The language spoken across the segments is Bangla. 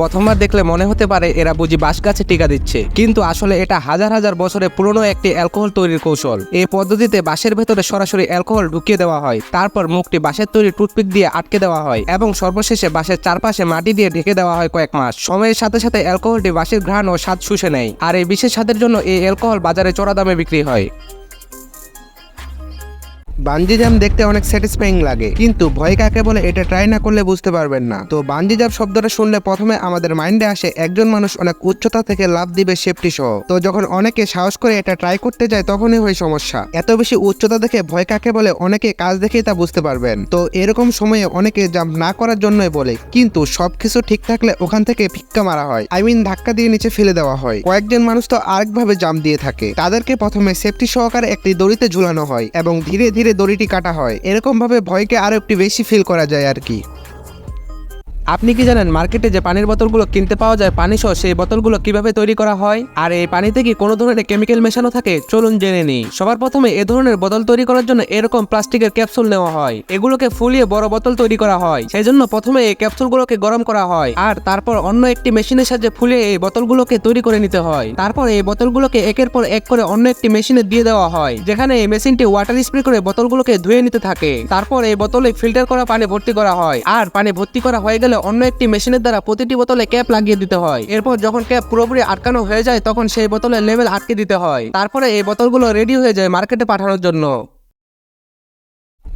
প্রথমবার দেখলে মনে হতে পারে এরা বুঝি বাঁশ গাছে টিকা দিচ্ছে। কিন্তু আসলে এটা হাজার হাজার বছরের পুরনো একটি অ্যালকোহল তৈরির কৌশল। এই পদ্ধতিতে বাঁশের ভেতরে সরাসরি অ্যালকোহল ঢুকিয়ে দেওয়া হয়। তারপর মুখটি বাঁশের তৈরি টুথপিক দিয়ে আটকে দেওয়া হয় এবং সর্বশেষে বাঁশের চারপাশে মাটি দিয়ে ঢেকে দেওয়া হয় কয়েক মাস। সময়ের সাথে সাথে অ্যালকোহলটি বাঁশের ঘ্রাণ ও স্বাদ শুষে নেয়। আর এই বিশেষ স্বাদের জন্য এই অ্যালকোহল বাজারে চড়া দামে বিক্রি হয়। বাঞ্জি জাম্প দেখতে অনেক স্যাটিসফাইং লাগে। কিন্তু ভয় কাকে বলে এটা ট্রাই না করলে বুঝতে পারবেন না। তো বাঞ্জি জাম্প শব্দটা শুনলে প্রথমে আমাদের মাইন্ডে আসে একজন মানুষ অনেক উচ্চতা থেকে লাভ দিবে সেফটি সহ। তো যখন অনেকে সাহস করে এটা ট্রাই করতে যায়, তখনই হয় সমস্যা। এত বেশি উচ্চতা দেখে ভয় কাকে বলে অনেকে কাজ দেখেই তা বুঝতে পারবেন। তো এরকম সময়ে অনেকে জাম্প না করার জন্যই বলে। কিন্তু সবকিছু ঠিক থাকলে ওখান থেকে ভিক্ষা মারা হয়। আই মিন ধাক্কা দিয়ে নিচে ফেলে দেওয়া হয়। কয়েকজন মানুষ তো আরেকভাবে জাম্প দিয়ে থাকে। তাদেরকে প্রথমে সেফটি সহকারে একটি দড়িতে ঝুলানো হয় এবং ধীরে ধীরে দড়িটি কাটা হয়। এরকমভাবে ভয়কে আরও একটু বেশি ফিল করা যায় আর কি। আপনি কি জানেন মার্কেটে যে পানির বোতলগুলো কিনতে পাওয়া যায় পানি সহ সেই বোতলগুলো কীভাবে তৈরি করা হয়? আর এই পানিতে কি কোনো ধরনের কেমিক্যাল মেশানো থাকে? চলুন জেনে নিই। সবার প্রথমে এ ধরনের বোতল তৈরি করার জন্য এরকম প্লাস্টিকের ক্যাপসুল নেওয়া হয়। এগুলোকে ফুলিয়ে বড় বোতল তৈরি করা হয়। সেই জন্য প্রথমে এই ক্যাপসুলগুলোকে গরম করা হয় আর তারপর অন্য একটি মেশিনের সাহায্যে ফুলিয়ে এই বোতলগুলোকে তৈরি করে নিতে হয়। তারপর এই বোতলগুলোকে একের পর এক করে অন্য একটি মেশিনে দিয়ে দেওয়া হয়, যেখানে এই মেশিনটি ওয়াটার স্প্রে করে বোতলগুলোকে ধুয়ে নিতে থাকে। তারপর এই বোতলে ফিল্টার করা পানি ভর্তি করা হয় আর পানি ভর্তি করা হয়ে গেলে অন্য একটি মেশিনের দ্বারা প্রতিটি বোতলে ক্যাপ লাগিয়ে দিতে হয়। এরপর যখন ক্যাপ পুরোপুরি আটকানো হয়ে যায়, তখন সেই বোতলের লেভেল আটকে দিতে হয়। তারপরে এই বোতলগুলো রেডি হয়ে যায় মার্কেটে পাঠানোর জন্য।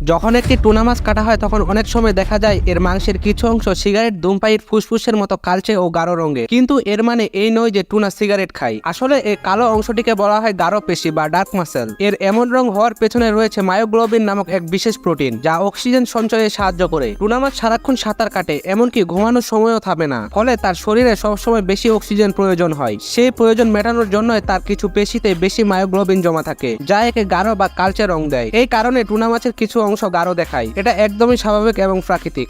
যখন একটি টুনা মাছ কাটা হয়, তখন অনেক সময় দেখা যায় এর মাংসের কিছু অংশ সিগারেট ধূমপাইয়ের ফুসফুসের মতো কালচে ও গাঢ় রঙের। কিন্তু এর মানে এই নয় যে টুনা সিগারেট খায়। আসলে এই কালো অংশটিকে বলা হয় গাঢ় পেশি বা ডার্ক মাসেল। এর এমন রং হওয়ার পেছনে রয়েছে মায়োগ্লোবিন নামক এক বিশেষ প্রোটিন, যা অক্সিজেন সঞ্চয়ে সাহায্য করে। টুনা মাছ সারাক্ষণ সাঁতার কাটে, এমনকি ঘুমানোর সময়ও থামে না। ফলে তার শরীরে সবসময় বেশি অক্সিজেন প্রয়োজন হয়। সেই প্রয়োজন মেটানোর জন্যই তার কিছু পেশিতে বেশি মায়োগ্লোবিন জমা থাকে, যা একে গাঢ় বা কালচে রং দেয়। এই কারণে টুনা মাছের কিছু অংশ গাঢ় দেখায়। এটা একদমই স্বাভাবিক এবং প্রাকৃতিক।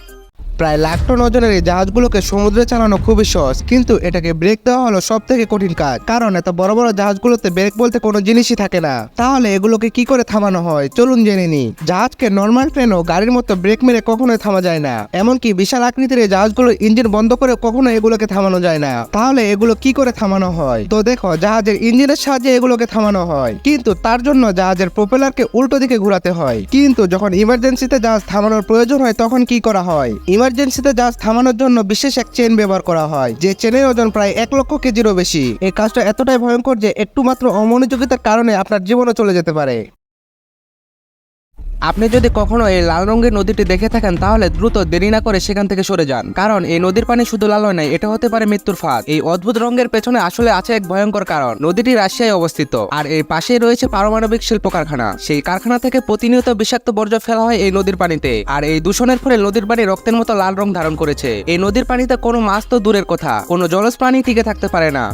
প্রায় লাখ টন ওজনের এই জাহাজগুলোকে সমুদ্রে চালানো খুবই সহজ, কিন্তু এটাকে ব্রেক দেওয়া হলো সব থেকে কঠিন কাজ। কারণ এত বড় বড় জাহাজগুলোতে ব্রেক বলতে কোনো জিনিসই থাকে না। তাহলে এগুলোকে কি করে থামানো হয়? চলুন জেনে নি জাহাজকে নর্মাল ট্রেন ও গাড়ির মতো ব্রেক মেরে কখনোই থামা যায় না। এমনকি বিশাল আকৃতির এই জাহাজগুলোর ইঞ্জিন বন্ধ করে কখনো এগুলোকে থামানো যায় না। তাহলে এগুলো কি করে থামানো হয়? তো দেখো, জাহাজের ইঞ্জিনের সাহায্যে এগুলোকে থামানো হয়। কিন্তু তার জন্য জাহাজের প্রপেলারকে উল্টো দিকে ঘোরাতে হয়। কিন্তু যখন ইমার্জেন্সিতে জাহাজ থামানোর প্রয়োজন হয়, তখন কি করা হয়? ইমার্জেন্সিতে জাহাজ থামানোর জন্য বিশেষ এক চেন ব্যবহার করা হয়, যে চেনের ওজন প্রায় এক লক্ষ কেজিরও বেশি। এই কাজটা এতটাই ভয়ঙ্কর যে একটু মাত্র অমনোযোগিতার কারণে আপনার জীবনও চলে যেতে পারে। আপনি যদি কখনো এই লাল রঙের নদীটি দেখে থাকেন, তাহলে দ্রুত দেরি না করে সেখান থেকে সরে যান। কারণ এই নদীর পানি শুধু লাল নয় এটা হতে পারে মৃত্যুর ফাঁদ। এই অদ্ভুত রঙের পেছনে আসলে আছে এক ভয়ঙ্কর কারণ। নদীটি রাশিয়ায় অবস্থিত, আর এই পাশেই রয়েছে পারমাণবিক শিল্প কারখানা সেই কারখানা থেকে প্রতিনিয়ত বিষাক্ত বর্জ্য ফেলা হয় এই নদীর পানিতে, আর এই দূষণের ফলে নদীর পানি রক্তের মতো লাল রং ধারণ করেছে। এই নদীর পানিতে কোনো মাছ তো দূরের কথা, কোনো জলজ প্রাণী টিকে থাকতে পারে না।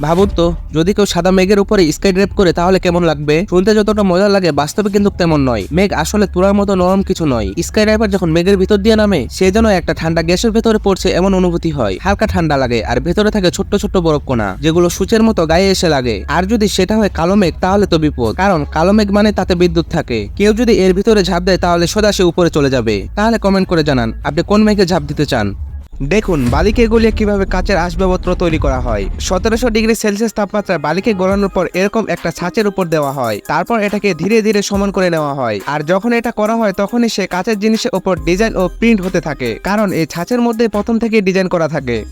ভাবুন তো, যদি কেউ সাদা মেঘের উপরে স্কাই ড্রাইভ করে, তাহলে কেমন লাগবে? শুনতে যতটা মজা লাগে, বাস্তবে কিন্তু তেমন নয়। মেঘ আসলে তুলার মতো নরম কিছু নয়। স্কাই ড্রাইভার যখন মেঘের ভিতর দিয়ে নামে, সে যেন একটা ঠান্ডা গ্যাসের ভেতরে পড়ছে এমন অনুভূতি হয়। হালকা ঠান্ডা লাগে, আর ভেতরে থাকে ছোট্ট ছোট্ট বরফ কোনা যেগুলো সূচের মতো গায়ে এসে লাগে। আর যদি সেটা হয় কালো মেঘ, তাহলে তো বিপদ। কারণ কালো মেঘ মানে তাতে বিদ্যুৎ থাকে। কেউ যদি এর ভিতরে ঝাঁপ দেয়, তাহলে সোজা সে উপরে চলে যাবে। তাহলে কমেন্ট করে জানান, আপনি কোন মেঘে ঝাঁপ দিতে চান? দেখুন বালিকে গলিয়ে কীভাবে কাচের আসবাবপত্র তৈরি করা হয়। সতেরোশো ডিগ্রি সেলসিয়াস তাপমাত্রায় বালিকে গলানোর পর এরকম একটা ছাঁচের উপর দেওয়া হয়। তারপর এটাকে ধীরে ধীরে সমান করে নেওয়া হয়। আর যখন এটা করা হয়, তখনই সে কাচের জিনিসের উপর ডিজাইন ও প্রিন্ট হতে থাকে। কারণ এই ছাঁচের মধ্যে প্রথম থেকে ডিজাইন করা থাকে।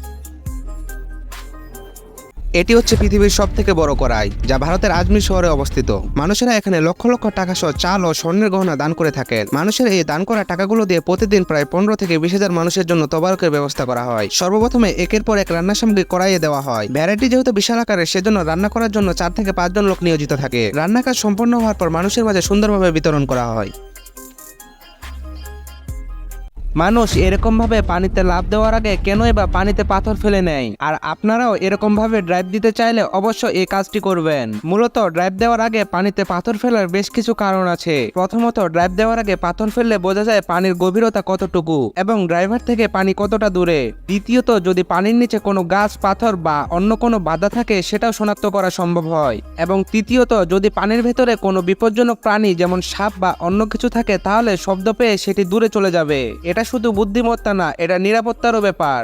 এটি হচ্ছে পৃথিবীর সব থেকে বড় কড়াই যা ভারতের আজমির শহরে অবস্থিত। মানুষেরা এখানে লক্ষ লক্ষ টাকা সহ চাল ও স্বর্ণের গহনা দান করে থাকেন। মানুষের এই দান করা টাকাগুলো দিয়ে প্রতিদিন প্রায় পনেরো থেকে বিশ হাজার মানুষের জন্য তবারকের ব্যবস্থা করা হয়। সর্বপ্রথমে একের পর এক রান্না সামগ্রী কড়াইয়ে দেওয়া হয়। ভ্যারাইটি যেহেতু বিশাল আকারের, সেজন্য রান্না করার জন্য চার থেকে পাঁচজন লোক নিয়োজিত থাকে। রান্না কাজ সম্পন্ন হওয়ার পর মানুষের মাঝে সুন্দরভাবে বিতরণ করা হয়। মানুষ এরকম ভাবে পানিতে লাভ দেওয়ার আগে কেনই বা পানিতে পাথর ফেলে নেয়? আর আপনারাও এরকম ভাবে ড্রাইভ দিতে চাইলে অবশ্য এই কাজটি করবেন। মূলত ড্রাইভ দেওয়ার আগে পানিতে পাথর ফেলার বেশ কিছু কারণ আছে। প্রথমত ড্রাইভ দেওয়ার আগে পাথর ফেললে বোঝা যায় পানির গভীরতা কতটুকু এবং ড্রাইভার থেকে পানি কতটা দূরে। দ্বিতীয়ত, যদি পানির নিচে কোনো গাছ, পাথর বা অন্য কোনো বাধা থাকে, সেটাও শনাক্ত করা সম্ভব হয়। এবং তৃতীয়ত, যদি পানির ভেতরে কোনো বিপজ্জনক প্রাণী যেমন সাপ বা অন্য কিছু থাকে, তাহলে শব্দ পেয়ে সেটি দূরে চলে যাবে। এটা শুধু বুদ্ধিমত্তা না, এটা নিরাপত্তারও ব্যাপার।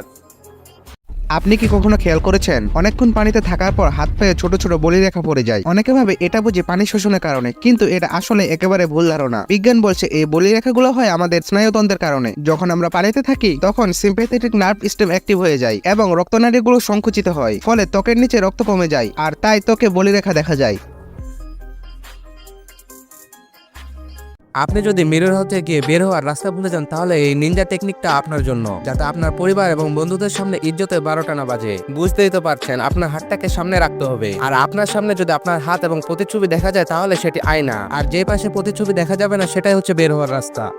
আপনি কি কখনো খেয়াল করেছেন? অনেকক্ষণ পানিতে থাকার পর হাত পায়ে ছোট ছোট বলি রেখা পড়ে যায়। অনেকে ভাবে এটা বুঝি পানি শোষণের কারণে, কিন্তু এটা আসলে একেবারে ভুল ধারণা। বিজ্ঞান বলছে এই বলি রেখাগুলো হয় আমাদের স্নায়ুতন্ত্রের কারণে। যখন আমরা পানিতে থাকি, তখন সিম্পেথেটিক নার্ভ সিস্টেম অ্যাক্টিভ হয়ে যায় এবং রক্তনালীগুলো সংকুচিত হয়, ফলে ত্বকের নিচে রক্ত কমে যায়, আর তাই ত্বকে বলি রেখা দেখা যায়। আপনি যদি মিরর হতে গিয়ে বের হওয়ার রাস্তা ভুলে যান, তাহলে এই নিনজা টেকনিকটা আপনার জন্য, যাতে আপনার পরিবার এবং বন্ধুদের সামনে ইজ্জতে বারোটা না বাজে। বুঝতেই তো পারছেন, আপনার হাতটাকে সামনে রাখতে হবে। আর আপনার সামনে যদি আপনার হাত এবং প্রতিচ্ছবি দেখা যায়, তাহলে সেটি আয়না। আর যে পাশে প্রতিচ্ছবি দেখা যাবে না, সেটাই হচ্ছে বের হওয়ার রাস্তা।